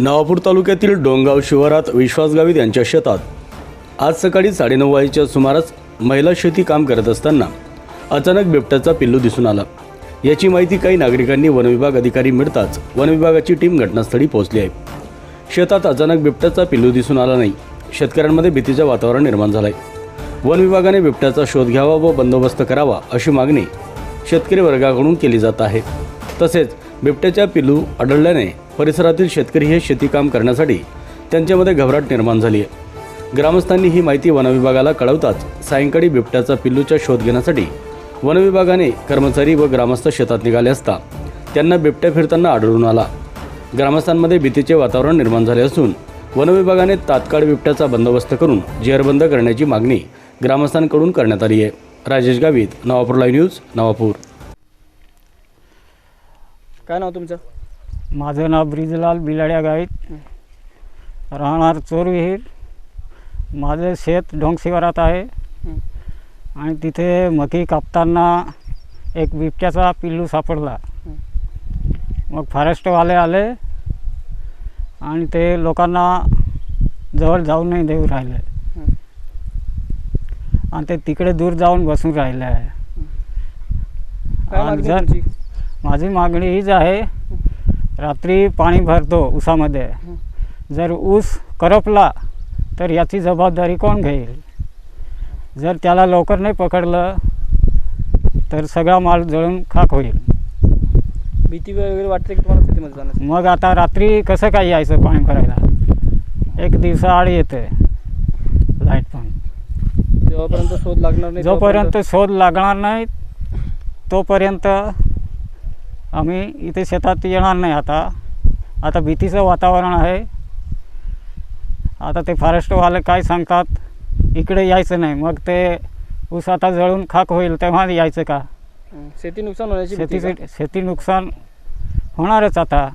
नवापूर तालुक्यातील डोंगाव शिवारात विश्वास गावित यांच्या शेतात आज सकाळी साडेनऊ वाजेच्या सुमारास महिला शेती काम करत असताना अचानक बिबट्याचा पिल्लू दिसून आला. याची माहिती काही नागरिकांनी वनविभाग अधिकारी मिळताच वनविभागाची टीम घटनास्थळी पोहोचली आहे. शेतात अचानक बिबट्याचा पिल्लू दिसून आला नाही. शेतकऱ्यांमध्ये भीतीचं वातावरण निर्माण झालं आहे वन विभागाने बिबट्याचा शोध घ्यावा व बंदोबस्त करावा अशी मागणी शेतकरी वर्गाकडून केली जात आहे. तसेच बिबट्याच्या पिल्लू आढळल्याने परिसरातील शेतकरी हे शेतीकाम करण्यासाठी त्यांच्यामध्ये घबराट निर्माण झाली आहे. ग्रामस्थांनी ही माहिती वनविभागाला कळवताच सायंकाळी बिबट्याचा पिल्लूचा शोध घेण्यासाठी वनविभागाने कर्मचारी व ग्रामस्थ शेतात निघाले असता त्यांना बिबट्या फिरताना आढळून आला. ग्रामस्थांमध्ये भीतीचे वातावरण निर्माण झाले असून वनविभागाने तात्काळ बिबट्याचा बंदोबस्त करून जेरबंद करण्याची मागणी ग्रामस्थांकडून करण्यात आली आहे. Rajesh Gavit Navapur live news Navapur. काय नाव तुमचं? माझं नाव ब्रिजलाल बिलाड्या गाईत. राहणार चोरविहीर. माझं शेत ढोंगशिवारात आहे. आणि तिथे मकी कापताना एक बिबट्याचा पिल्लू सापडला. मग फॉरेस्टवाले आले आणि ते लोकांना जवळ जाऊ नाही देऊ राहिले. आणि ते तिकडे दूर जाऊन बसून राहिले. आहे आणि जर- माझी मागणी हीच आहे रात्री पाणी भरतो ऊसामध्ये जर ऊस करपला तर याची जबाबदारी कोण घेईल? जर त्याला लवकर नाही पकडलं तर सगळा माल जळून खाक होईल. भीती वगैरे वाटते की तुम्हाला शेतीमध्ये जाण्याची? मग आता रात्री कसं काय यायचं पाणी भरायला? एक दिवसाआड येते लाइट पण. जेव्हापर्यंत शोध लागणार नाही जोपर्यंत शोध लागणार नाही तोपर्यंत आम्ही इथे शेतात येणार नाही आता. आता भीतीचं वातावरण आहे. आता ते फॉरेस्टवाले काय सांगतात? इकडे यायचं नाही. मग ते ऊस आता जळून खाक होईल तेव्हा यायचं का. शेती नुकसान होण्याची का? शेती नुकसान होणारच आता.